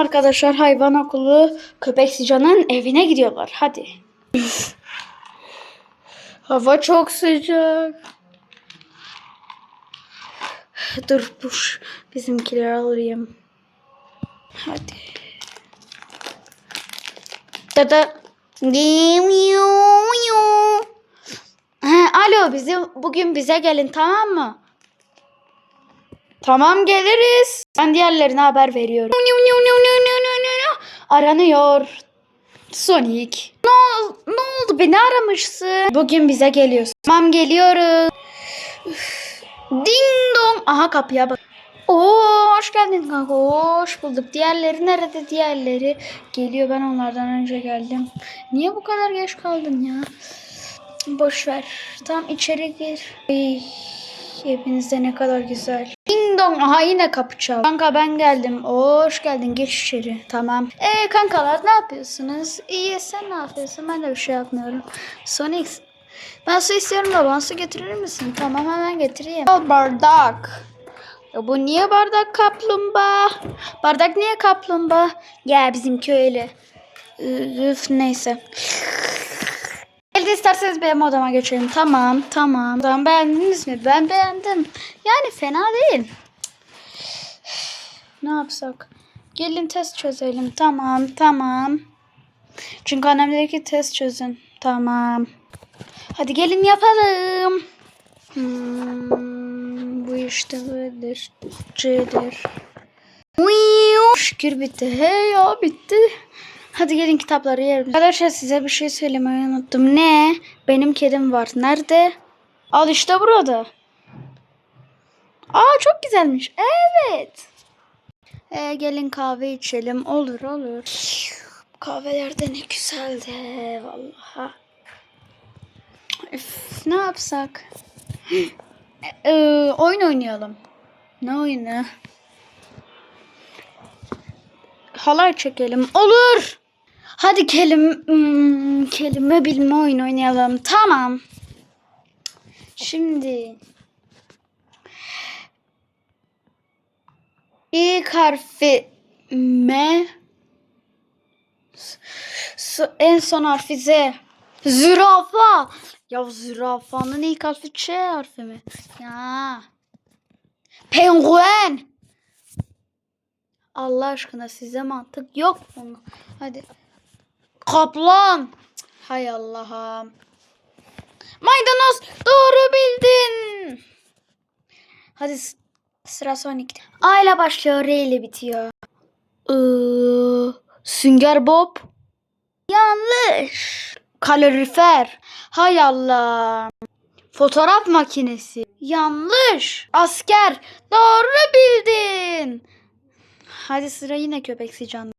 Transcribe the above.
Arkadaşlar hayvan okulu köpek Sican'ın evine gidiyorlar. Hadi. Hava çok sıcak. Dur dur. Bizimkileri alayım. Hadi. Dada. Alo bizi bugün bize gelin tamam mı? Tamam geliriz. Ben diğerlerine haber veriyorum. Aranıyor. Sonic. Ne, ol- ne oldu beni aramışsın? Bugün bize geliyorsun. Tamam geliyoruz. Ding dong. Aha kapıya bak. Oo hoş geldin kanka. Hoş bulduk. Diğerleri nerede diğerleri? Geliyor ben onlardan önce geldim. Niye bu kadar geç kaldın ya? Boş ver. Tamam içeri gir. Ay, hepinizde ne kadar güzel. Dong. Aha yine kapı çal. Kanka ben geldim. Oo, hoş geldin. Geç içeri. Tamam. Ee kankalar ne yapıyorsunuz? İyi sen ne yapıyorsun? Ben de bir şey yapmıyorum. Sonic ben su istiyorum da bana su getirir misin? Tamam hemen getireyim. Al bardak. Ya bu niye bardak kaplumbağa? Bardak niye kaplumbağa? Gel bizimki öyle. Üf neyse. Elde isterseniz benim odama geçelim. Tamam, tamam. Tamam beğendiniz mi? Ben beğendim. Yani fena değil. Ne yapsak? Gelin test çözelim. Tamam, tamam. Çünkü annem dedi ki test çözün. Tamam. Hadi gelin yapalım. Hmm, bu işte böyledir. C'dir. Şükür bitti. He ya bitti. Hadi gelin kitapları yiyelim. Arkadaşlar size bir şey söylemeyi unuttum. Ne? Benim kedim var. Nerede? Al işte burada. Aa çok güzelmiş. Evet. Ee, gelin kahve içelim. Olur olur. Kahveler de ne güzeldi. Vallahi. Üf, ne yapsak? Ee, oyun oynayalım. Ne oyunu? Halay çekelim. Olur. Hadi kelime, hmm, kelime bilme oyunu oynayalım. Tamam. Şimdi ilk harfi M en son harfi Z. Zürafa. Ya zürafanın ilk harfi Ç harfi mi? Ya. Penguen. Allah aşkına size mantık yok mu? Hadi. Kaplan. Hay Allah'ım. Maydanoz doğru bildin. Hadi sıra Sonic'te. A ile başlıyor, R ile bitiyor. Ee, Sünger Bob. Yanlış. Kalorifer. Hay Allah. Fotoğraf makinesi. Yanlış. Asker. Doğru bildin. Hadi sıra yine köpek Sican'da.